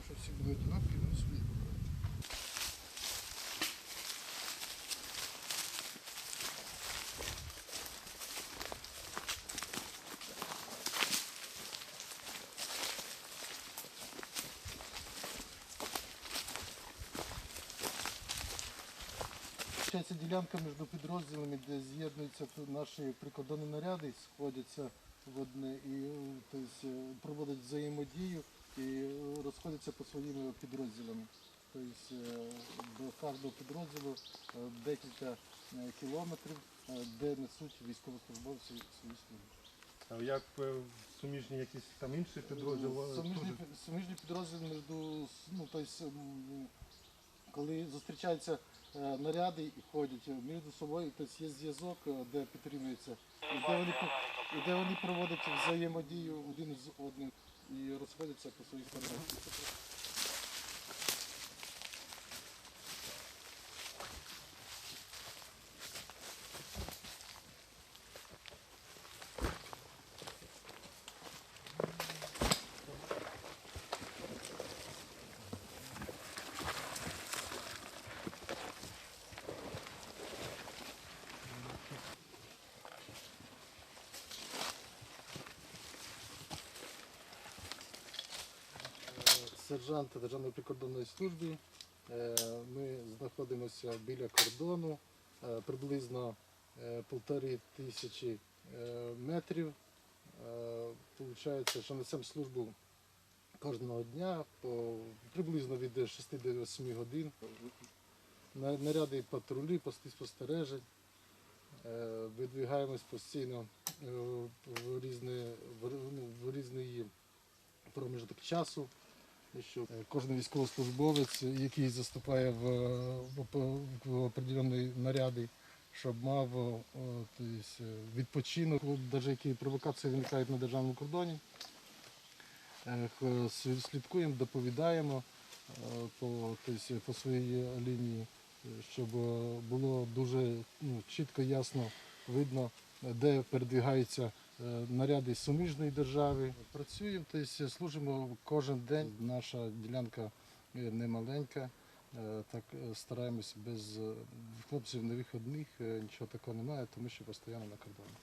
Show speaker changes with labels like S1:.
S1: сказав, що всі будуть одинакові, вони ну, собі вибрали. Це ділянка між підрозділами, де з'єднуються наші прикордонні наряди, сходяться в одне і тобто, проводять взаємодію і розходяться по своїм підрозділам. Тобто е, до кожного підрозділу е, декілька е, кілометрів, де несуть військовослужбовці свої служби.
S2: А як суміжні якісь там інші підрозділи?
S1: Суміжні, суміжні підрозділи між ну, тобто, коли зустрічаються наряди і ходять між собою, тобто є зв'язок, де підтримується, і де вони, і де вони проводять взаємодію один з одним і розходяться по своїх сторонах. Сержант Державної прикордонної служби. Е, Ми знаходимося біля кордону, е, приблизно е, полтори тисячі метрів. Получається, що несемо службу кожного дня по приблизно від 6 до 8 годин. Наряди патрулі, пости спостережень. Видвигаємось постійно в різні, в, ну, в різний проміжок часу. Що е, кожен військовослужбовець, який заступає в, в, в определені наряди, щоб мав о, то е, відпочинок, навіть які провокації виникають на державному кордоні. Е, Слідкуємо, доповідаємо по, то по своїй лінії, щоб було дуже ну, чітко, ясно видно, де передвігаються е, наряди суміжної держави. Працюємо, тобто служимо кожен день. Наша ділянка немаленька. не маленька. Е, Так стараємось без хлопців на вихідних, нічого такого немає, тому що постійно на кордоні.